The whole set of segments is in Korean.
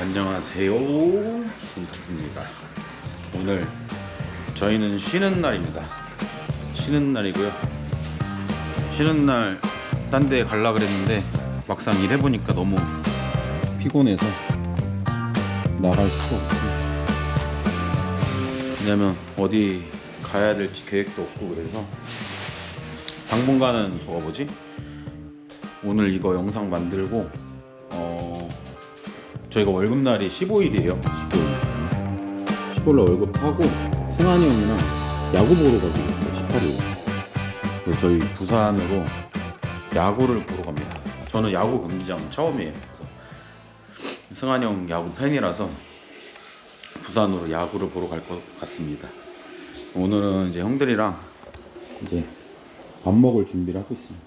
안녕하세요. 김탁입니다. 오늘 저희는 쉬는 날입니다. 쉬는 날이고요. 쉬는 날 딴 데 갈라 그랬는데 막상 일해보니까 너무 피곤해서 나갈 수가 없어요. 왜냐면 어디 가야 될지 계획도 없고 그래서 당분간은 저거 뭐지? 오늘 이거 영상 만들고 어 저희가 월급날이 15일이에요. 15일. 15일날 월급 하고 승환이 형이랑 야구 보러 가기로 했어요. 18일. 그래서 저희 부산으로 야구를 보러 갑니다. 저는 야구 경기장 처음이에요. 그래서 승환이 형 야구 팬이라서 부산으로 야구를 보러 갈 것 같습니다. 오늘은 이제 형들이랑 이제 밥 먹을 준비를 하고 있습니다.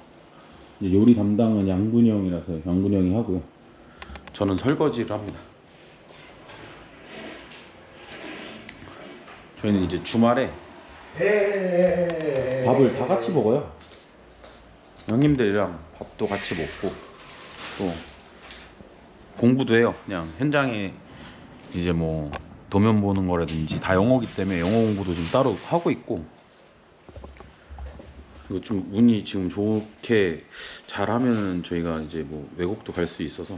이제 요리 담당은 양군이 형이라서 양군이 형이 하고요. 저는 설거지를 합니다. 저희는 이제 주말에 밥을 다 같이 먹어요. 형님들이랑 밥도 같이 먹고 또 공부도 해요. 그냥 현장에 이제 뭐 도면 보는 거라든지 다 영어기 때문에 영어 공부도 좀 따로 하고 있고 그리고 좀 운이 지금 좋게 잘하면은 저희가 이제 뭐 외국도 갈 수 있어서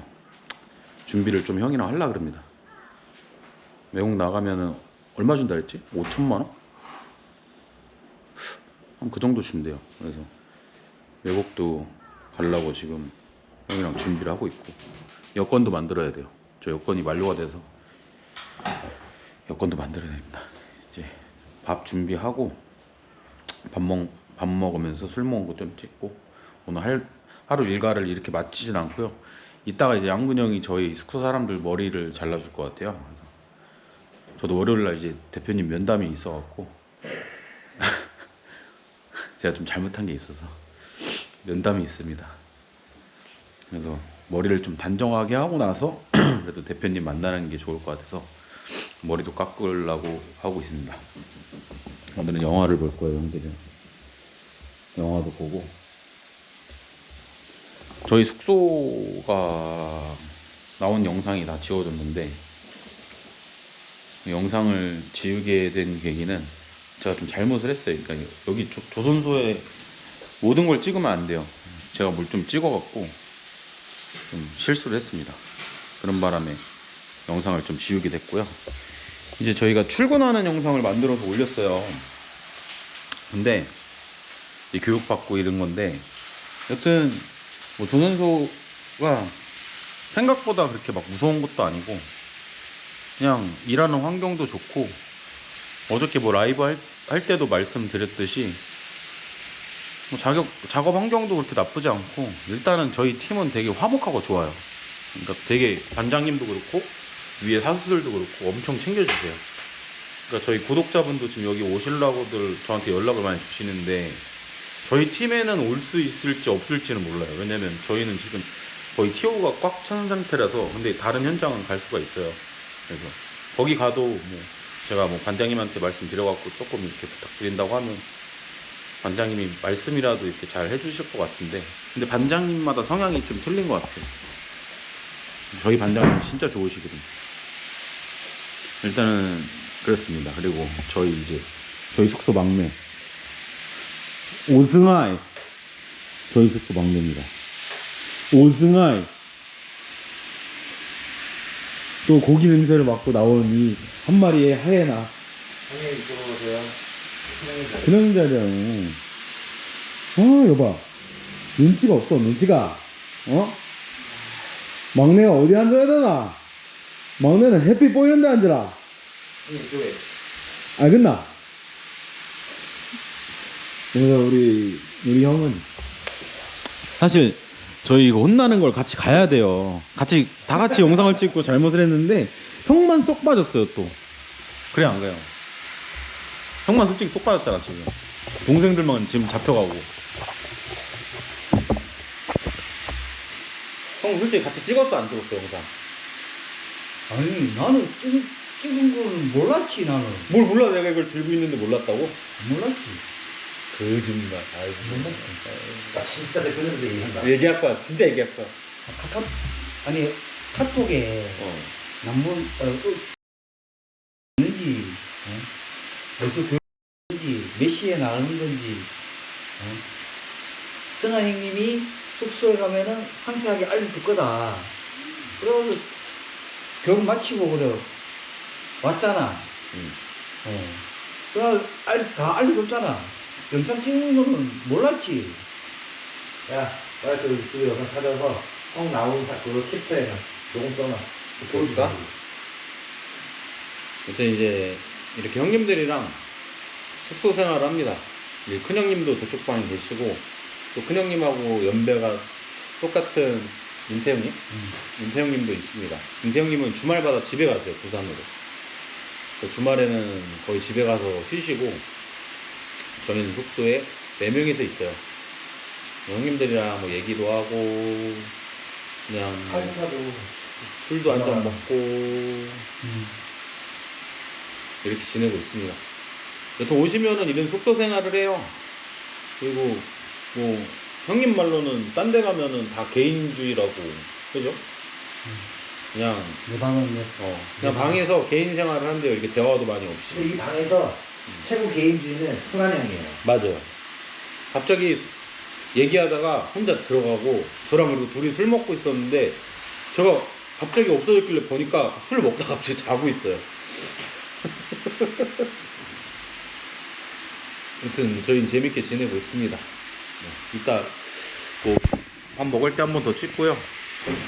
준비를 좀 형이랑 하려 그럽니다. 외국 나가면은 얼마 준다 했지? 5천만 원? 한 그 정도 준대요. 그래서 외국도 가려고 지금 형이랑 준비를 하고 있고 여권도 만들어야 돼요. 저 여권이 만료가 돼서 여권도 만들어야 됩니다. 이제 밥 준비하고 밥 먹, 밥 먹으면서 술 먹은 거 좀 찍고 오늘 할, 하루 일과를 이렇게 마치진 않고요. 이따가 이제 양근 형이 저희 숙소 사람들 머리를 잘라줄 것 같아요. 저도 월요일 날 이제 대표님 면담이 있어갖고 제가 좀 잘못한 게 있어서 면담이 있습니다. 그래서 머리를 좀 단정하게 하고 나서 그래도 대표님 만나는 게 좋을 것 같아서 머리도 깎으려고 하고 있습니다. 오늘은 영화를 볼 거예요, 형들은. 영화도 보고. 저희 숙소가 나온 영상이 다 지워졌는데 영상을 지우게 된 계기는 제가 좀 잘못을 했어요. 그러니까 여기 조, 조선소에 모든 걸 찍으면 안 돼요. 제가 뭘 좀 찍어갖고 좀 실수를 했습니다. 그런 바람에 영상을 좀 지우게 됐고요. 이제 저희가 출근하는 영상을 만들어서 올렸어요. 근데 이 교육받고 이런 건데 여튼 뭐 조선소가 생각보다 그렇게 막 무서운 것도 아니고 그냥 일하는 환경도 좋고 어저께 뭐 라이브 할, 할 때도 말씀드렸듯이 뭐 작업, 작업 환경도 그렇게 나쁘지 않고 일단은 저희 팀은 되게 화목하고 좋아요. 그러니까 되게 반장님도 그렇고 위에 사수들도 그렇고 엄청 챙겨주세요. 그러니까 저희 구독자분도 지금 여기 오실라고들 저한테 연락을 많이 주시는데 저희 팀에는 올 수 있을지 없을지는 몰라요. 왜냐면 저희는 지금 거의 티오가 꽉 찬 상태라서 근데 다른 현장은 갈 수가 있어요. 그래서 거기 가도 뭐 제가 뭐 반장님한테 말씀드려갖고 조금 이렇게 부탁드린다고 하면 반장님이 말씀이라도 이렇게 잘 해주실 것 같은데 근데 반장님마다 성향이 좀 틀린 것 같아요. 저희 반장님 진짜 좋으시거든요. 일단은 그렇습니다. 그리고 저희 이제 저희 숙소 막내 오승아이 저희 숙소 막내입니다. 오승아이 또 고기 냄새를 맡고 나온 이 한 마리의 하예나 형님 이쪽으로 오세요. 그런 자리야. 어, 여봐. 눈치가 없어, 눈치가. 어? 막내가 어디 앉아야 되나? 막내는 햇빛 보이는 데 앉으라. 형님 이쪽에. 알겠나? 그래서 우리, 우리 형은 사실 저희 이거 혼나는 걸 같이 가야 돼요. 같이, 다 같이 영상을 찍고 잘못을 했는데 형만 쏙 빠졌어요, 또. 그래, 안 가요. 형만 솔직히 쏙 빠졌잖아, 지금. 동생들만 지금 잡혀가고. 형 솔직히 같이 찍었어, 안 찍었어, 영상? 아니 나는 찍, 찍은 건 몰랐지 나는. 뭘 몰라, 내가 이걸 들고 있는데 몰랐다고? 몰랐지. 거짓말. 아이고. 나 진짜 대표님한테 얘기한다. 얘기할 거야, 진짜 얘기할 거야. 카카 아니 카톡에 어. 남문 어, 어, 있는지 어? 벌써 교인지 몇 시에 나가는 건지 어? 승아 형님이 숙소에 가면은 상세하게 알려줄 거다. 그래서 교육 마치고 그래 왔잖아. 음. 어. 그래 알, 다 알려줬잖아. 영상 찍는 거는 몰랐지. 야, 빨리 그 유튜브 영상 찾아서 꼭 사- 그거 캡처해놔. 요금 써놔. 볼까? 여튼 이제 이렇게 형님들이랑 숙소 생활을 합니다. 이제 큰형님도 저쪽 방에 계시고 또 큰 형님하고 연배가 똑같은 윤태형님? 음. 윤태형님도 있습니다. 윤태형님은 주말마다 집에 가세요 부산으로. 주말에는 거의 집에 가서 쉬시고 저희는 숙소에 네 명이서 있어요. 형님들이랑 뭐 얘기도 하고 그냥 뭐 카드사도 술도 한 잔 먹고 음. 이렇게 지내고 있습니다. 여튼 오시면은 이런 숙소 생활을 해요. 그리고 뭐 형님 말로는 딴 데 가면은 다 개인주의라고 그죠? 그냥 내 방은 내 어 그냥 방에서 개인 생활을 한대요. 이렇게 대화도 많이 없이. 근데 이 방에서 최고 개인주의는 승환이 형이에요. 맞아요. 갑자기 수- 얘기하다가 혼자 들어가고 저랑 그리고 둘이 술 먹고 있었는데 제가 갑자기 없어졌길래 보니까 술 먹다가 갑자기 자고 있어요. 아무튼 저희는 재밌게 지내고 있습니다. 네, 이따 뭐 밥 먹을 때 한 번 더 찍고요.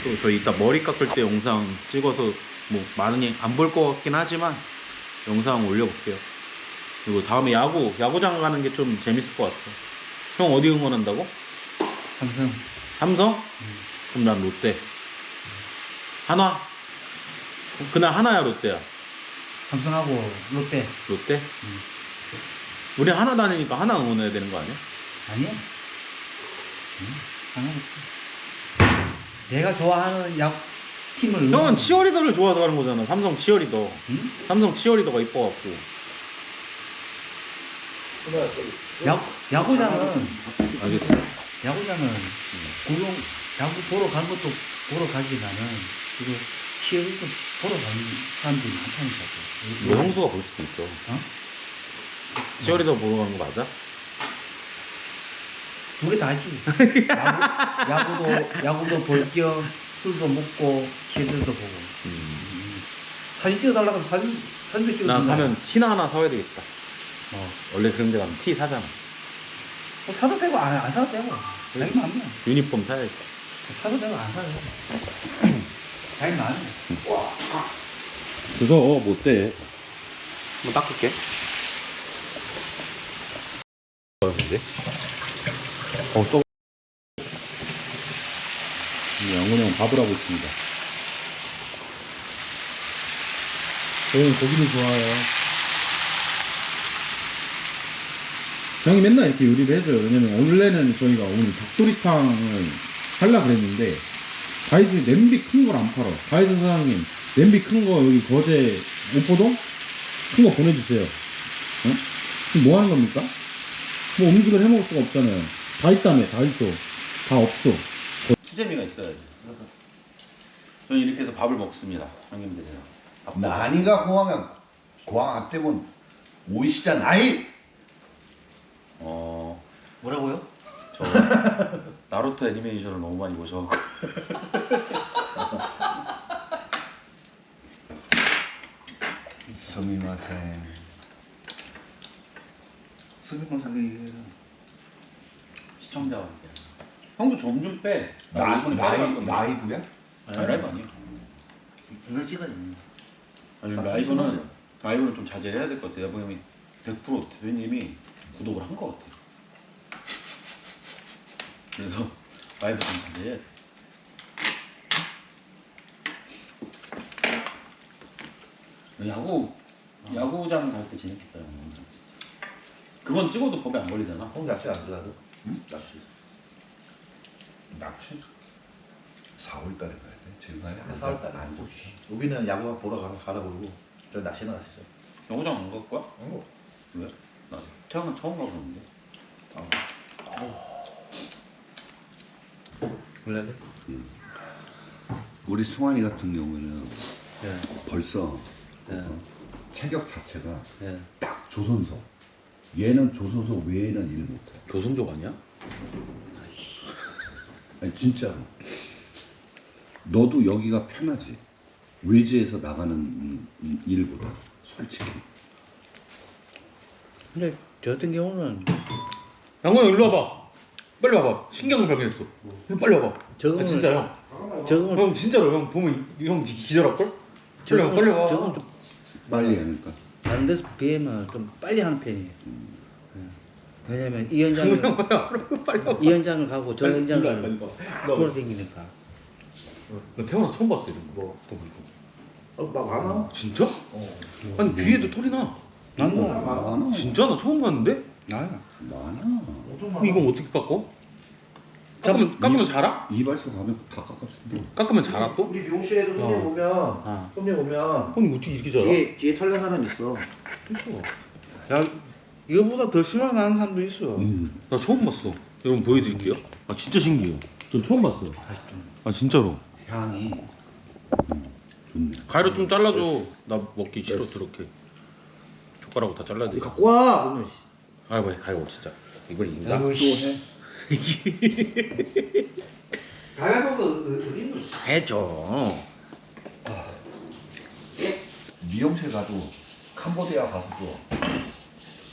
또 저희 이따 머리 깎을 때 영상 찍어서 뭐 많이 안 볼 것 같긴 하지만 영상 올려볼게요. 그리고 다음에 야구 야구장 가는 게 좀 재밌을 것 같아. 형 어디 응원한다고? 항상 삼성? 그럼 난 롯데. 한화? 그날 하나야 롯데야. 삼성하고 롯데 롯데? 음. 우리 하나 다니니까 하나 응원해야 되는 거 아니야? 아니야. 응, 상관없어. 내가 좋아하는 약 팀을 형은 응원하는 치어리더를 좋아서 가는 거잖아. 삼성 치어리더. 응? 삼성 치어리더가 이뻐갖고. 야, 야구장은 알겠어. 야구장은 구경 야구 보러 간 것도 보러 가지만은 그리고 치어리도 보러 가는 사람들이 많다니까. 이거 형수가 볼 수도 있어. 어? 치어리더 보러 가는 거 맞아? 두 개다 하지. 야구, 야구도 야구도 볼겸 술도 먹고 치어리도 보고. 음. 음. 사진 찍어달라고 하면 사진 사진 찍어. 나 가면 티나 하나 사야 되겠다. 어. 원래 그런 데 가면 티 사잖아. 뭐 사도 되고 안, 안 사도 되고. 자기 마음이야. 유니폼 사야겠다. 사도 되고 안 사도 되고. 자기 마음이야. 무서워, 못 돼. 한번 닦을게. 어는데 어, 또. 영훈이 형 밥을 하고 있습니다. 저는 고기를 좋아해요. 형이 맨날 이렇게 요리를 해줘요. 왜냐면 원래는 저희가 오늘 닭도리탕을 하려고 그랬는데, 가이즈 냄비 큰 걸 안 팔아. 가이즈 사장님, 냄비 큰 거 여기 거제 오포동? 큰 거 보내주세요. 어? 지금 뭐 하는 겁니까? 뭐 음식을 해 먹을 수가 없잖아요. 다 있다며, 다 있어. 다 없어. 수제미가 있어야지. 저는 이렇게 해서 밥을 먹습니다. 형님들이랑. 밥. 난이가 공항에 공항 앞대면 오이시자 나이 어, 뭐라고요? 저 나루토 애니메이션을 너무 많이 보셔갖고. 스미마셍 수비만 사기 시청자한테. 형도 좀좀 빼. 나이 이번에 나이 했는데. 나이부야? 아니, 라이브 아니에요. 이걸 찍어야 돼. 아니, 라이브는, 라이브는 좀 자제해야 될 것 같아요. 내가 보면 100% 대표님이 구독을 한 것 같아요. 그래서 자제해야 돼. 야구, 야구장 갈 때 재밌겠다, 형. 그건 찍어도 법에 안 걸리잖아. 홍 낚시 안 들어가도? 응? 낚시. 낚시 4월달에 가야 돼 지금 가야 돼 4월달 안 보시. 여기는 야구 보러 가, 가라 그러고 저 낚시나 가시죠. 야구장 안 갈 거야? 어. 왜? 나 태어나 처음 가보는데. 원래는? 우리 승환이 같은 경우는 예, 벌써 예, 어, 체격 자체가 예. 딱 조선소. 얘는 조선소 외에는 일 못해. 조선족 아니야? 아니 진짜로. 너도 여기가 편하지. 외지에서 나가는 음, 음, 일보다 솔직히. 근데 저 같은 경우는 양호 형 일로 와봐. 빨리 와봐. 신경을 발견했어. 형 빨리 와봐. 적응을 아, 진짜 형. 적응을 형 진짜로 형 보면 형 기절할 걸? 빨리 와, 적응을- 빨리 와. 적응을 좀 빨리 하니까. 다른 데서 비하면 좀 빨리 하는 편이에요. 예. 왜냐면 이 현장을 빨리 와. 이 현장을 가고 저 빨리 일로 와, 현장을 빨리 와. 나, 돌아다니니까. 나 태어나 처음 봤어 이런 거. 또. 어, 막 많아. 진짜? 아니 귀에도 털이 나. 난 뭐, 많아. 진짜 나 처음 봤는데? 나야. 많아. 그럼 이건 어떻게 깎어? 깎으면 깎으면 자라? 이발소 가면 다 깎아준대. 깎으면 자라 또? 우리 미용실에도 손님 어. 오면 아. 손님 오면 형님 어떻게 이렇게 자라? 뒤에 뒤에 털난 사람 있어. 야, 이거보다 더 심하게 나는 사람도 있어. 음. 나 처음 봤어. 여러분 보여드릴게요. 아 진짜 신기해요. 전 처음 봤어요. 아 진짜로. 향이 음, 좋네. 가위로 좀 잘라줘. 나 먹기 싫어 저렇게. 젓가락으로 다 잘라야 돼. 갖고 와. 그러면. 아이고 가위로 진짜. 이걸 인가? 또 해? 가위바위보 어디 있노? 해줘. 미용실 가도 캄보디아 가서도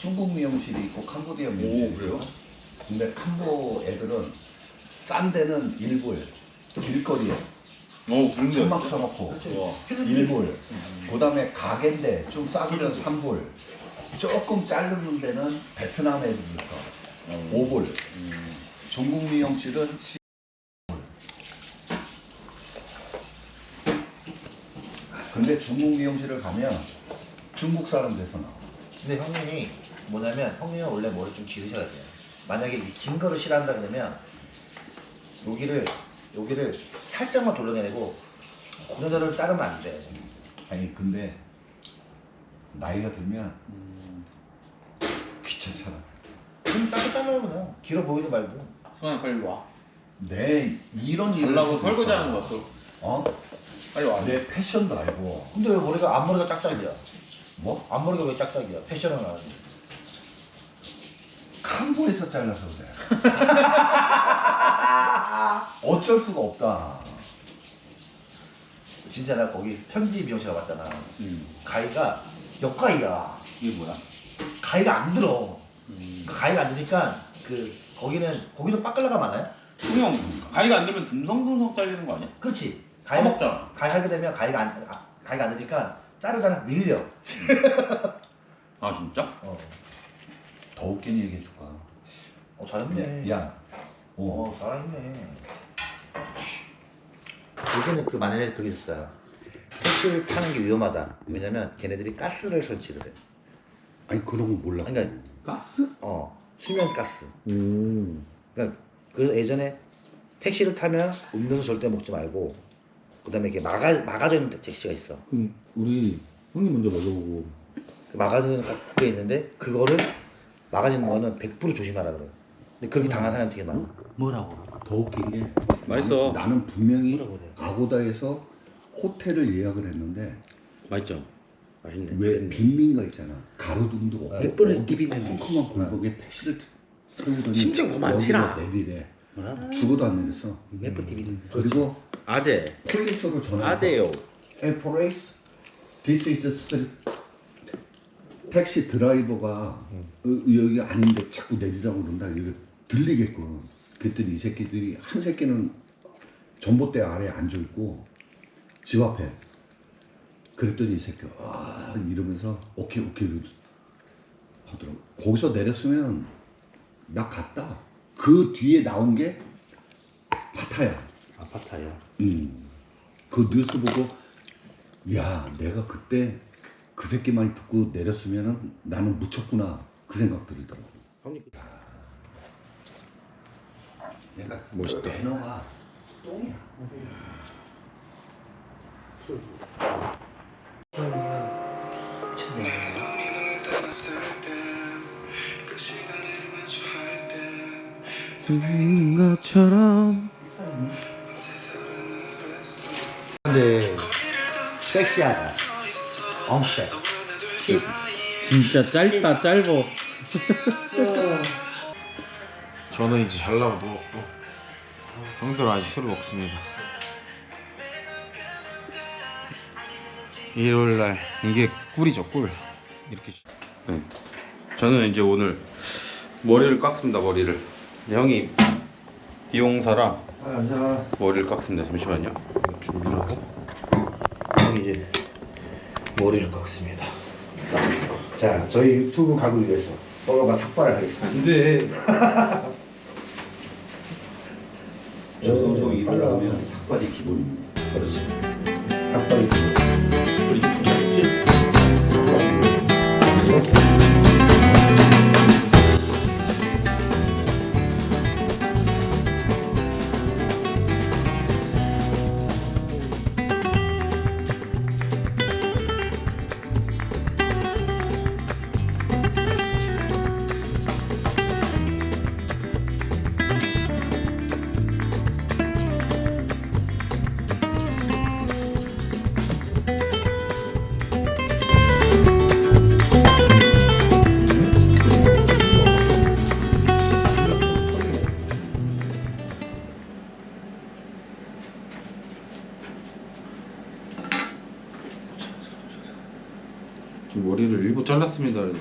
중국 미용실이 있고 캄보디아 미용실이 있고 그래요? 근데 캄보 애들은 싼 데는 일불 길거리에 어 천막 쳐놓고 일불 그 다음에 가게인데 좀 싸구려 삼불 조금 자르는 데는 베트남 애들부터 오불 중국 미용실은 시- 근데 중국 미용실을 가면 중국 사람 돼서 나와 근데 형님이 뭐냐면 형님은 원래 머리 좀 기르셔야 돼요. 만약에 이긴 거를 싫어한다 그러면 여기를 여기를 살짝만 돌려내고 고정자를 자르면 안 돼. 아니 근데 나이가 들면 귀찮잖아 그럼 짧게 잘라요 그냥. 길어 보이든 말든. 성환이 빨리 와. 내 이런 일을 달라고 해도 설거지 하는 될까? 거 왔어. 어? 빨리 와. 내 패션도 알고 근데 왜 머리가 앞머리가 짝짝이야? 뭐? 앞머리가 왜 짝짝이야? 패션을 나가는 캄보에서 잘라서 그래 어쩔 수가 없다 진짜 나 거기 편지 미용실 가봤잖아. 음. 가위가 역가위야. 이게 뭐야? 가위가 안 들어. 음. 그 가위가 안 드니까 그 거기는 거기도 빠끌라가 많아요. 형 가위가 안 되면 듬성듬성 잘리는 거 아니야? 그렇지. 다 가위 먹잖아. 가위 하게 되면 가위가 안 아, 가위가 안 되니까 자르잖아 밀려. 아 진짜? 어, 더 웃긴 얘기 해줄까 어 잘했네. 야 어. 어 잘했네. 여기는 그 만약에 그게 있어요. 택시를 타는 게 위험하다. 왜냐면 걔네들이 가스를 설치를 해. 아니 그런 거 몰라 그러니까 가스? 어 수면 가스. 음. 그러니까 그 예전에 택시를 타면 음료수 절대 먹지 말고 그다음에 이렇게 막아 막아져 있는 택시가 있어. 그럼 우리 형님 먼저 먹어보고. 그 막아져 있는 게 있는데 그거를 막아져 있는 거는 100% 조심하라 그래. 근데 그렇게 당한 사람이 되게 많아. 뭐라고? 더 웃긴 게 맛있어. 나는, 나는 분명히 뭐라 그래? 아고다에서 호텔을 예약을 했는데 맛있죠? 맛있네. 왜 빈민가 있잖아 가로등도 없고 몇 번을 디비는지. 컴컴한 골목에 택시를 세우더니 심지어 많지나. 여기로 내리래 뭐라? 죽어도 안 내렸어 몇번 TV 그리고 아재. 폴리스로 전화해서 아재요. 에포레이스 This is street 택시 드라이버가 음. 어, 여기 아닌데 자꾸 내리라고 그런다 이거 들리겠군 그랬더니 이 새끼들이 한 새끼는 전봇대 아래에 앉아 있고 집 앞에 그랬더니 이 새끼 아 이러면서 오케이 오케이 하더라고 거기서 내렸으면 나 갔다 그 뒤에 나온 게 파타야 아파트야. 음. 그 뉴스 보고 야 내가 그때 그 새끼 말 듣고 내렸으면은 나는 묻혔구나 그 생각 들더라고. 형님 그러니까 멋있다. 매너가 똥이야. 땐 있는 것처럼. 근데 섹시하다. 엄색. 진짜 짧다 짧어 저는 이제 잘 나와 누웠고 형들은 아직 술을 먹습니다 일요일날 이게 꿀이죠 꿀 이렇게 네. 저는 이제 오늘 머리를 깎습니다 머리를 형이 비용사라 아. 머리를 깎습니다 잠시만요 준비를 하고 형이 이제 머리를 깎습니다 자, 저희 유튜브 가기 위해서 서로가 삭발을 하겠습니다. 안돼 조선소 일을 하면 삭발이 기본입니다. 그렇지.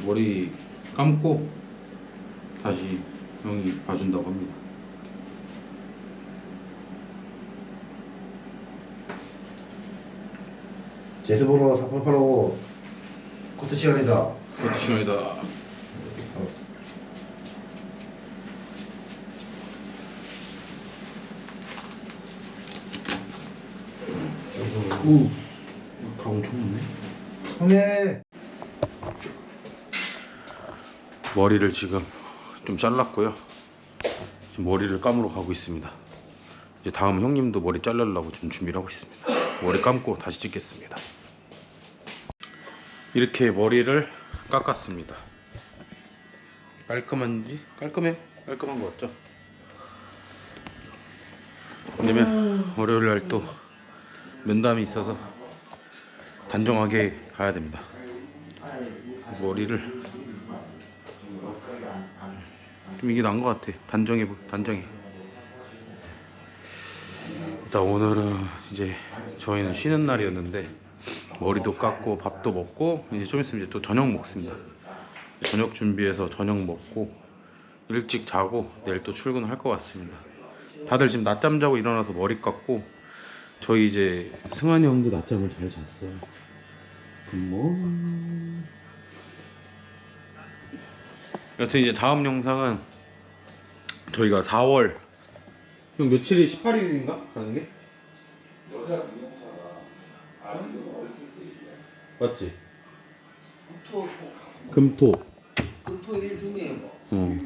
머리 감고 다시 형이 봐준다고 합니다. 제주번호 4885 코트 시간이다. 그것도 시간이다. 오, 가온 좋네. 형님. 머리를 지금 좀 잘랐고요. 지금 머리를 감으러 가고 있습니다. 이제 다음 형님도 머리 자르려고 좀 준비를 하고 있습니다. 머리 감고 다시 찍겠습니다. 이렇게 머리를 깎았습니다. 깔끔한지? 깔끔해요. 깔끔한 거 같죠? 왜냐면 월요일 날 또 면담이 있어서 단정하게 가야 됩니다. 머리를 좀 이게 나은 것 같아. 단정해, 보- 단정해. 일단 오늘은 이제 저희는 쉬는 날이었는데 머리도 깎고 밥도 먹고 이제 좀 있으면 이제 또 저녁 먹습니다. 저녁 준비해서 저녁 먹고 일찍 자고 내일 또 출근할 것 같습니다. 다들 지금 낮잠 자고 일어나서 머리 깎고 저희 이제 승환이 형도 낮잠을 잘 잤어요. 뭐 여튼 이제 다음 영상은 저희가 4월 형 며칠이 18일인가 가는 게? 맞지? 금토 금토일 중에 어.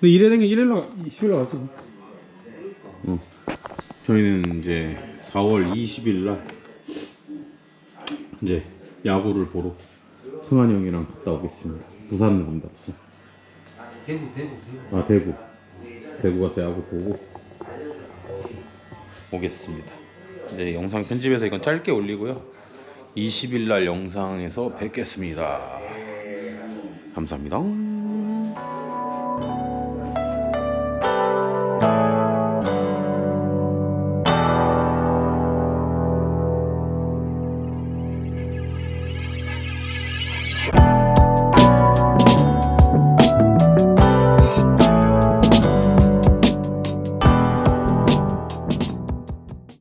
근데 일회 된게 1일 날 20일 날 가지 어. 저희는 이제 4월 20일 날 이제 야구를 보러 승환이 형이랑 갔다 오겠습니다. 부산 갑니다. 부산. 대구 대구 대구. 아 대구. 대구 가서 야구 보고 오겠습니다. 이제 영상 편집해서 이건 짧게 올리고요. 20일 날 영상에서 뵙겠습니다. 감사합니다